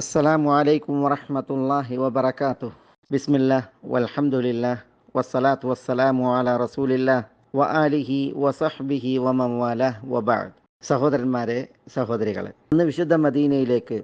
അസ്സലാമു അലൈക്കും വറഹ്മത്തുള്ളാഹി വബർക്കാത്തു ബിസ്മില്ലാ വൽഹമുല്ലാ വസ്സലാത്തു വസ്സലാമു അല റസൂലില്ലാ വ ആലിഹി വസഹ്ബിഹി വമൻ വബാദ് സഹോദരന്മാരെ സഹോദരികളെ ഇന്ന് വിശുദ്ധ മദീനയിലേക്ക്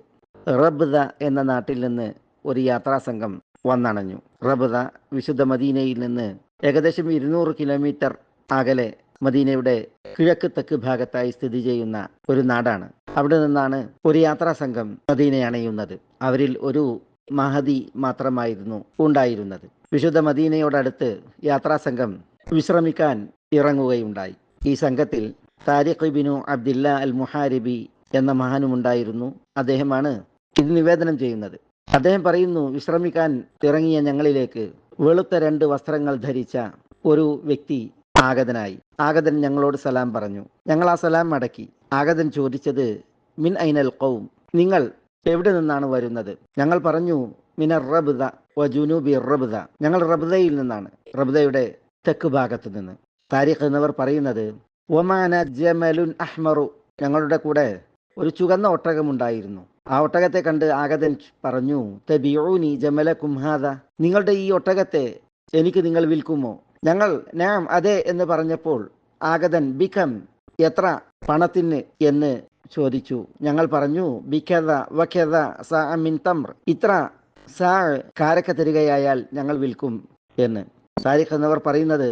റബ്ദ എന്ന നാട്ടിൽ നിന്ന് ഒരു യാത്രാസംഘം വന്നണഞ്ഞു. റബ്ദ വിശുദ്ധ മദീനയിൽ നിന്ന് ഏകദേശം ഇരുന്നൂറ് കിലോമീറ്റർ അകലെ മദീനയുടെ കിഴക്ക് തെക്ക് ഭാഗത്തായി സ്ഥിതി ചെയ്യുന്ന ഒരു നാടാണ്. അവിടെ നിന്നാണ് ഒരു യാത്രാ സംഘം മദീനെ അണയുന്നത്. അവരിൽ ഒരു മഹതി മാത്രമായിരുന്നു ഉണ്ടായിരുന്നത്. വിശുദ്ധ മദീനയോടടുത്ത് യാത്രാ സംഘം വിശ്രമിക്കാൻ ഇറങ്ങുകയുണ്ടായി. ഈ സംഘത്തിൽ Tariq bin Abdillah al Muharibi എന്ന മഹാനുമുണ്ടായിരുന്നു. അദ്ദേഹമാണ് ഇത് നിവേദനം ചെയ്യുന്നത്. അദ്ദേഹം പറയുന്നു വിശ്രമിക്കാൻ ഇറങ്ങിയ ഞങ്ങളിലേക്ക് വെളുത്ത രണ്ട് വസ്ത്രങ്ങൾ ധരിച്ച ഒരു വ്യക്തി ആഗതനായി. ആഗതൻ ഞങ്ങളോട് സലാം പറഞ്ഞു. ഞങ്ങൾ ആ സലാം മടക്കി ആഗതൻ ചോദിച്ചത് മിൻ ഐനൽ കൗം നിങ്ങൾ എവിടെ നിന്നാണ് വരുന്നത്? ഞങ്ങൾ പറഞ്ഞു മിനർ റബ്ദ വ ജുനൂബി റബ്ദ. ഞങ്ങൾ റബ്ദയിൽ നിന്നാണ് റബ്ദയുടെ തെക്ക് ഭാഗത്ത് നിന്ന്. താരിഖ് എന്നവർ പറയുന്നത് ഒമാന ജമലുൻ അഹ്മറു. ഞങ്ങളുടെ കൂടെ ഒരു ചുവന്ന ഒട്ടകമുണ്ടായിരുന്നു ആ ഒട്ടകത്തെ കണ്ട് ആഗതൻ പറഞ്ഞു തബിയോനി ജമല കുംഹാദ നിങ്ങളുടെ ഈ ഒട്ടകത്തെ എനിക്ക് നിങ്ങൾ വിൽക്കുമോ? ഞങ്ങൾ നാം അതെ എന്ന് പറഞ്ഞപ്പോൾ ആഗതൻ ബിക്കം എത്ര പണത്തിന് എന്ന് ചോദിച്ചു. ഞങ്ങൾ പറഞ്ഞു ബിക്കത വഖത സാ തമ്ർ ഇത്ര സാ കാരക്ക തരികയായാൽ ഞങ്ങൾ വിൽക്കും എന്ന്. താരിഖ് എന്നവർ പറയുന്നത്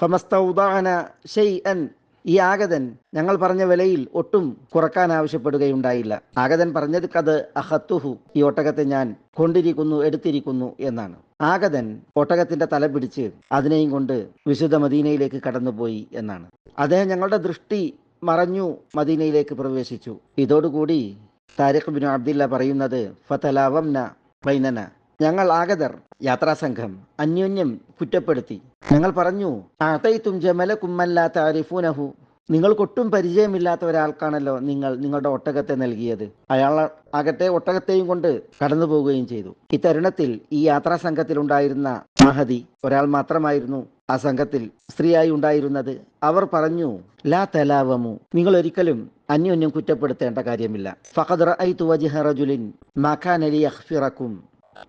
ഫമസ്തൗദാന ഷൈഅൻ ഈ ആഗതൻ ഞങ്ങൾ പറഞ്ഞ വിലയിൽ ഒട്ടും കുറയ്ക്കാൻ ആവശ്യപ്പെടുകയുണ്ടായില്ല. ആഗതൻ പറഞ്ഞത് കത് അഹത്തുഹു ഈ ഒട്ടകത്തെ ഞാൻ കൊണ്ടിരിക്കുന്നു എടുത്തിരിക്കുന്നു എന്നാണ്. ആഗതൻ ഒട്ടകത്തിന്റെ തല പിടിച്ച് അതിനെയും കൊണ്ട് വിശുദ്ധ മദീനയിലേക്ക് കടന്നുപോയി എന്നാണ്. അദ്ദേഹം ഞങ്ങളുടെ ദൃഷ്ടി മറഞ്ഞു മദീനയിലേക്ക് പ്രവേശിച്ചു. ഇതോടുകൂടി താരിഖ് ബിൻ അബ്ദില്ല പറയുന്നത് ഫതലാവംന ബൈനന. ഞങ്ങൾ ആഗതർ യാത്രാസംഘം അന്യോന്യം കുറ്റപ്പെടുത്തി. ഞങ്ങൾ പറഞ്ഞു ആതൈത്തും ജമല കുമ്മല്ലാ താരിഫൂനഹു. നിങ്ങൾക്കൊട്ടും പരിചയമില്ലാത്ത ഒരാൾക്കാണല്ലോ നിങ്ങൾ നിങ്ങളുടെ ഒട്ടകത്തെ നൽകിയത്. അയാൾ ആകട്ടെ ഒട്ടകത്തെയും കൊണ്ട് കടന്നു പോവുകയും ചെയ്തു. ഇത്തരുണത്തിൽ തരുണത്തിൽ ഈ യാത്രാ സംഘത്തിൽ ഉണ്ടായിരുന്ന മഹതി ഒരാൾ മാത്രമായിരുന്നു ആ സംഘത്തിൽ സ്ത്രീയായി ഉണ്ടായിരുന്നത്. അവർ പറഞ്ഞു ലാ തലാവമു. നിങ്ങൾ ഒരിക്കലും അന്യോന്യം കുറ്റപ്പെടുത്തേണ്ട കാര്യമില്ല. ഫഖദ് റഅയ്തു റജുലിൻ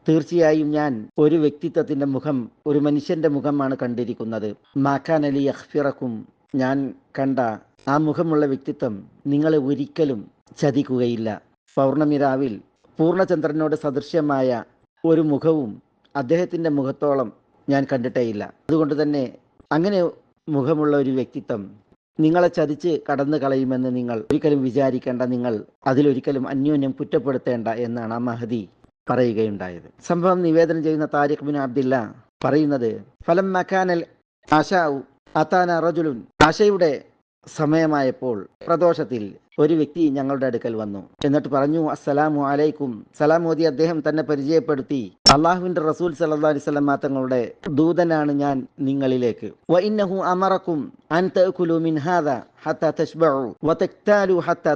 തീർച്ചയായും ഞാൻ ഒരു വ്യക്തിത്വത്തിന്റെ മുഖം ഒരു മനുഷ്യന്റെ മുഖമാണ് കണ്ടിരിക്കുന്നത്. മാക്കാൻ അലി അഖ്ഫിറക്കും ഞാൻ കണ്ട ആ മുഖമുള്ള വ്യക്തിത്വം നിങ്ങളെ ഒരിക്കലും ചതിക്കുകയില്ല. പൗർണമി രാവിൽ പൂർണചന്ദ്രനോട് സദൃശ്യമായ ഒരു മുഖവും അദ്ദേഹത്തിന്റെ മുഖത്തോളം ഞാൻ കണ്ടിട്ടേയില്ല. അതുകൊണ്ട് തന്നെ അങ്ങനെ മുഖമുള്ള ഒരു വ്യക്തിത്വം നിങ്ങളെ ചതിച്ച് കടന്നു കളയുമെന്ന് നിങ്ങൾ ഒരിക്കലും വിചാരിക്കേണ്ട നിങ്ങൾ അതിലൊരിക്കലും അന്യോന്യം കുറ്റപ്പെടുത്തേണ്ട എന്നാണ് ആ മഹദി പറയുകയുണ്ടായത്. സംഭവം നിവേദനം ചെയ്യുന്ന താരിഖ് ബിൻ അബ്ദില്ല പറയുന്നത് ഫലം മക്കാനൽ ആശാവു അത്താന റജുലുൻ. ആശയുടെ സമയമായപ്പോൾ പ്രദോഷത്തിൽ ഒരു വ്യക്തി ഞങ്ങളുടെ അടുക്കൽ വന്നു. എന്നിട്ട് പറഞ്ഞു അസ്സലാമു അലൈക്കും. സലാം മോദി അദ്ദേഹം തന്നെ പരിചയപ്പെടുത്തി. അള്ളാഹുവിന്റെ റസൂൽ സല്ലാ അലിസ്ലാം തങ്ങളുടെ ദൂതനാണ് ഞാൻ നിങ്ങളിലേക്ക്. വഇന്നഹു അമറക്കും തഅകുലു മിൻ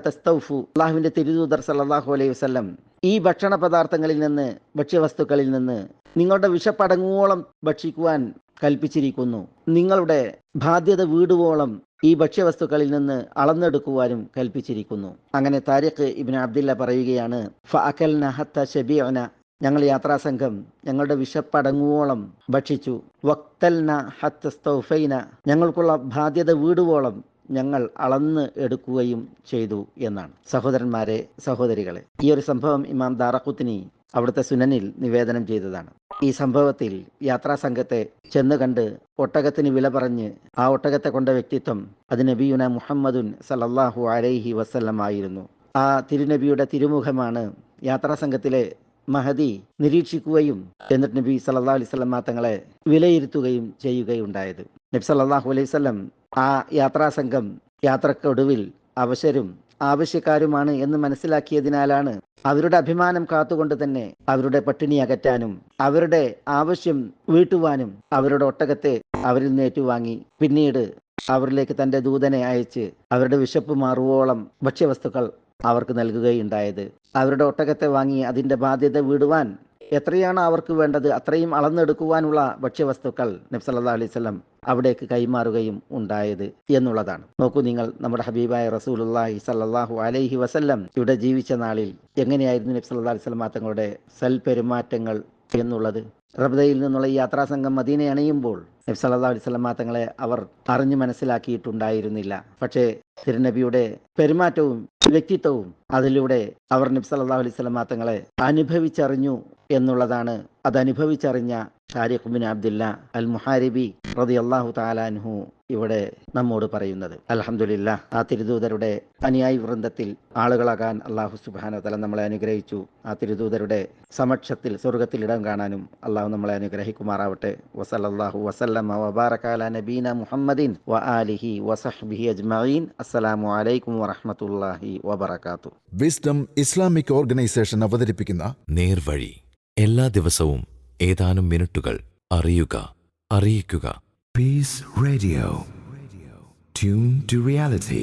തസ്തൗഫു. അള്ളാഹുവിന്റെ തിരുദൂതർ സല്ലല്ലാഹു അലൈഹി വസല്ലം ഈ ഭക്ഷണ പദാർത്ഥങ്ങളിൽ നിന്ന് ഭക്ഷ്യവസ്തുക്കളിൽ നിന്ന് നിങ്ങളുടെ വിഷപ്പടങ്ങുവോളം ഭക്ഷിക്കുവാൻ കൽപ്പിച്ചിരിക്കുന്നു. നിങ്ങളുടെ ബാധ്യത വീടുവോളം ഈ ഭക്ഷ്യവസ്തുക്കളിൽ നിന്ന് അളന്നെടുക്കുവാനും കൽപ്പിച്ചിരിക്കുന്നു. അങ്ങനെ താരിഖ് ഇബിൻ അബ്ദില്ല പറയുകയാണ് ഫഅക്കൽ നഹത്ത ഷബിഅന ഞങ്ങൾ യാത്രാസംഘം ഞങ്ങളുടെ വിശപ്പടങ്ങുവോളം ഭക്ഷിച്ചു. വക്തൽന ഹത്തസ്തൗഫൈന ഞങ്ങൾക്കുള്ള ബാധ്യത വീടുവോളം ഞങ്ങൾ അളന്ന് എടുക്കുകയും ചെയ്തു എന്നാണ്. സഹോദരന്മാരെ സഹോദരികളെ ഈ ഒരു സംഭവം ഇമാം ദാറഖുത്തിനി അവിടുത്തെ സുനനിൽ നിവേദനം ചെയ്തതാണ്. ഈ സംഭവത്തിൽ യാത്രാ സംഘത്തെ ചെന്ന് കണ്ട് ഒട്ടകത്തിന് വില പറഞ്ഞ് ആ ഒട്ടകത്തെ കൊണ്ട വ്യക്തിത്വം അത് നബിയുന മുഹമ്മദുൻ സലല്ലാഹു അലൈഹി വസ്ല്ലം ആയിരുന്നു. ആ തിരുനബിയുടെ തിരുമുഖമാണ് യാത്രാ സംഘത്തിലെ മഹദി നിരീക്ഷിക്കുകയും എന്നിട്ട് നബി സല്ലാ സ്വലമ തങ്ങളെ വിലയിരുത്തുകയും ചെയ്യുകയുണ്ടായത്. നബി സല്ലാഹു അലൈഹി സ്വലം ആ യാത്രാ സംഘം യാത്രക്കൊടുവിൽ അവശരും ആവശ്യക്കാരുമാണ് എന്ന് മനസ്സിലാക്കിയതിനാലാണ് അവരുടെ അഭിമാനം കാത്തുകൊണ്ട് തന്നെ അവരുടെ പട്ടിണി അകറ്റാനും അവരുടെ ആവശ്യം വീട്ടുവാനും അവരുടെ ഒട്ടകത്തെ അവരിൽ നിന്ന് ഏറ്റുവാങ്ങി. പിന്നീട് അവരിലേക്ക് തന്റെ ദൂതനെ അയച്ച് അവരുടെ വിശപ്പ് മാറുവോളം ഭക്ഷ്യവസ്തുക്കൾ അവർക്ക് നൽകുകയുണ്ടായത്. അവരുടെ ഒട്ടകത്തെ വാങ്ങി അതിന്റെ ബാധ്യത വിടുവാൻ എത്രയാണ് അവർക്ക് വേണ്ടത്? അത്രയും അളന്നെടുക്കുവാനുള്ള ഭക്ഷ്യവസ്തുക്കൾ നബ്സല്ലാ അലൈഹി സ്വലം അവിടേക്ക് കൈമാറുകയും ഉണ്ടായത് എന്നുള്ളതാണ്. നോക്കൂ നിങ്ങൾ നമ്മുടെ ഹബീബായ റസൂലുല്ലാഹി സല്ലാഹു അലൈഹി വസല്ലം ഇവിടെ ജീവിച്ച നാളിൽ എങ്ങനെയായിരുന്നു നബി അലൈവല്ലം തങ്ങളുടെ സൽപെരുമാറ്റങ്ങൾ എന്നുള്ളത്? റബ്ദയിൽ നിന്നുള്ള ഈ യാത്രാസംഘം മദീനെ അണയുമ്പോൾ നബി അലൈവല്ലം തങ്ങളെ അവർ അറിഞ്ഞു മനസ്സിലാക്കിയിട്ടുണ്ടായിരുന്നില്ല. പക്ഷേ തിരുനബിയുടെ പെരുമാറ്റവും വ്യക്തിത്വവും അതിലൂടെ അവർ നബി അലൈവല്ലം തങ്ങളെ അനുഭവിച്ചറിഞ്ഞു എന്നുള്ളതാണ് അതനുഭവിച്ചറിഞ്ഞ Shariq bin Abdullah al Muharibi റതി അള്ളാഹു താലാൻഹു ഇവിടെ നമ്മോട് പറയുന്നത്. അലഹമുല്ല ആ തിരുദൂതരുടെ അനുയായി വൃന്ദത്തിൽ ആളുകളാകാൻ അള്ളാഹു സുബാന തല നമ്മളെ അനുഗ്രഹിച്ചു. ആ തിരുദൂതരുടെ സമക്ഷത്തിൽ സ്വർഗത്തിൽ ഇടം കാണാനും അള്ളാഹു നമ്മളെ അനുഗ്രഹിക്കുമാറാവട്ടെ. വസലല്ലാഹു വസല്ലം വബാറക്കാല നബീന മുഹമ്മദിൻ വ ആലിഹി വസഹ്ബിഹി അജ്മഈൻ. അസ്സലാമു അലൈക്കും വറഹ്മത്തുള്ളാഹി വബർക്കാത്തു വിസ്ഡം ഇസ്ലാമിക് ഓർഗനൈസേഷൻ അവതരിപ്പിക്കുന്ന നേർവഴി. എല്ലാ ദിവസവും ഏതാനും മിനിറ്റുകൾ അറിയുക അറിയിക്കുക Peace radio tune to reality.